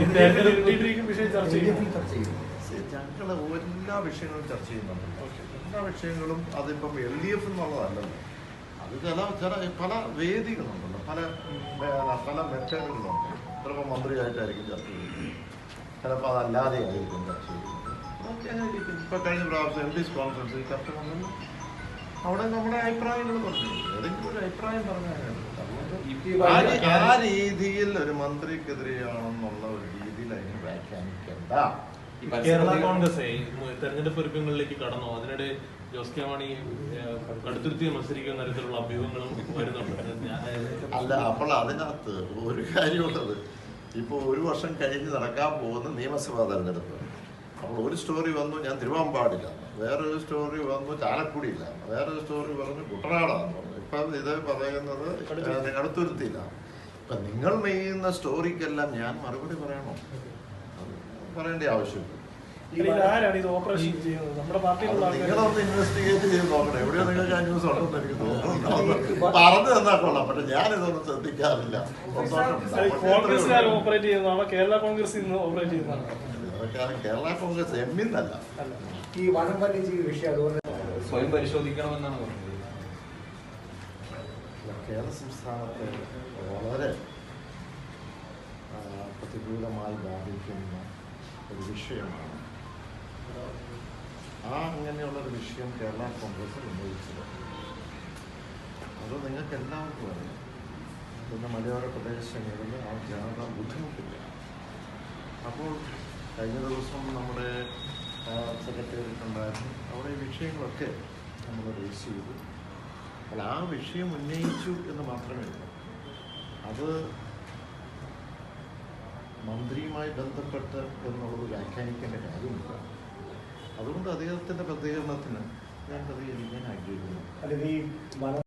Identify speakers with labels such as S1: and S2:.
S1: L D
S2: എല്ലാ വിഷയങ്ങളും ചർച്ച ചെയ്യുന്നുണ്ട്. എല്ലാ വിഷയങ്ങളും അതിപ്പം എൽ ഡി എഫ് എന്നുള്ളതല്ലല്ലോ. അത് ചില ചില പല വേദികളുണ്ടല്ലോ. പല പല മെത്തേഡുകളുണ്ട് ചിലപ്പോൾ മന്ത്രിയായിട്ടായിരിക്കും ചർച്ച ചെയ്യുന്നത്. ചിലപ്പോൾ അതല്ലാതെ ആയിരിക്കും ചർച്ച ചെയ്യുന്നത്. ഇപ്പൊ കഴിഞ്ഞ പ്രാവശ്യം എം പിസ് കോൺഫറൻസിൽ ചർച്ച വന്നല്ലോ അവിടെ നമ്മുടെ അഭിപ്രായങ്ങൾ പറഞ്ഞു. ഏതെങ്കിലും ഒരു അഭിപ്രായം പറഞ്ഞാൽ ആ രീതിയിൽ ഒരു മന്ത്രിക്കെതിരെയാണെന്നുള്ള ഒരു രീതിയിൽ അതിനെ വ്യാഖ്യാനിക്കേണ്ട.
S3: കേരള കോൺഗ്രസ് തെരഞ്ഞെടുപ്പ് ഒരുക്കങ്ങളിലേക്ക് കടന്നു? അതിനിടെ ജോസ് കെ മാണി കടുത്തുരുത്തി മത്സരിക്കുന്ന തരത്തിലുള്ള അഭ്യൂഹങ്ങളും വരുന്നുണ്ട്.
S2: അല്ല അപ്പോൾ അതിനകത്ത് ഒരു കാര്യമുള്ളത്. ഇപ്പോൾ ഒരു വർഷം കഴിഞ്ഞ് നടക്കാൻ പോകുന്ന നിയമസഭാ തെരഞ്ഞെടുപ്പ്. അപ്പോൾ ഒരു സ്റ്റോറി വന്നു ഞാൻ തിരുവാമ്പാടില്ല വേറൊരു സ്റ്റോറി വന്നു ചാലക്കുടിയില്ല വേറൊരു സ്റ്റോറി പറഞ്ഞു കുട്ടനാടാന്ന് പറഞ്ഞു ഇപ്പം ഇത് പറയുന്നത് അടുത്തുരുത്തിയിലാണ് ഇപ്പം നിങ്ങൾ മെയ്യുന്ന സ്റ്റോറിക്കെല്ലാം ഞാൻ മറുപടി പറയണോ? പറയേണ്ട ആവശ്യമില്ല.
S4: ആരാണ് ഇത് ഓപ്പറേഷൻ ചെയ്യുന്നത്? നമ്മുടെ
S2: അത്
S4: പാർട്ടിയിലുള്ള ആൾക്കാർ
S2: നിങ്ങളൊന്ന് ഇൻവെസ്റ്റിഗേറ്റ് ചെയ്ത് നോക്കണം എവിടെയോ നിങ്ങൾക്ക് ആ ന്യൂസ് ഉണ്ടെന്ന് എനിക്ക് തോന്നുന്നു പറഞ്ഞു കൊള്ളാം പക്ഷെ ശ്രദ്ധിക്കാറില്ല.
S4: ഓപ്പറേറ്റ് ചെയ്യുന്നതാണോ കേരള കോൺഗ്രസ്
S2: കേരള കോൺഗ്രസ് എമ്മിന്നല്ല
S1: ഈ വനം വന്യജീവി വിഷയം അതുപോലെ
S5: സ്വയം പരിശോധിക്കണമെന്നാണ് പറഞ്ഞത്.
S2: കേരള സംസ്ഥാനത്തെ വളരെ പ്രതികൂലമായി ബാധിക്കുന്ന ഒരു വിഷയമാണ്. ആ അങ്ങനെയുള്ളൊരു വിഷയം കേരള കോൺഗ്രസ് ഉന്നയിച്ചത്. അത് നിങ്ങൾക്ക് എല്ലാവർക്കും അറിയാം. പിന്നെ മലയോര പ്രദേശങ്ങളിൽ ആ ജനത ബുദ്ധിമുട്ടില്ല. അപ്പോൾ കഴിഞ്ഞ ദിവസം നമ്മുടെ സെക്രട്ടേറിയറ്റ് ഉണ്ടായിരുന്നു. അവിടെ ഈ വിഷയങ്ങളൊക്കെ നമ്മൾ റേസ് ചെയ്തു. അപ്പോൾ ആ വിഷയം ഉന്നയിച്ചു എന്ന് മാത്രമേ ഉള്ളൂ. അത് മന്ത്രിയുമായി ബന്ധപ്പെട്ട് എന്നുള്ളത് വ്യാഖ്യാനിക്കേണ്ട കാര്യമില്ല. അതുകൊണ്ട് അദ്ദേഹത്തിന്റെ പ്രതികരണത്തിന് ഞാൻ പ്രതികരിക്കാൻ ആഗ്രഹിക്കുന്നു.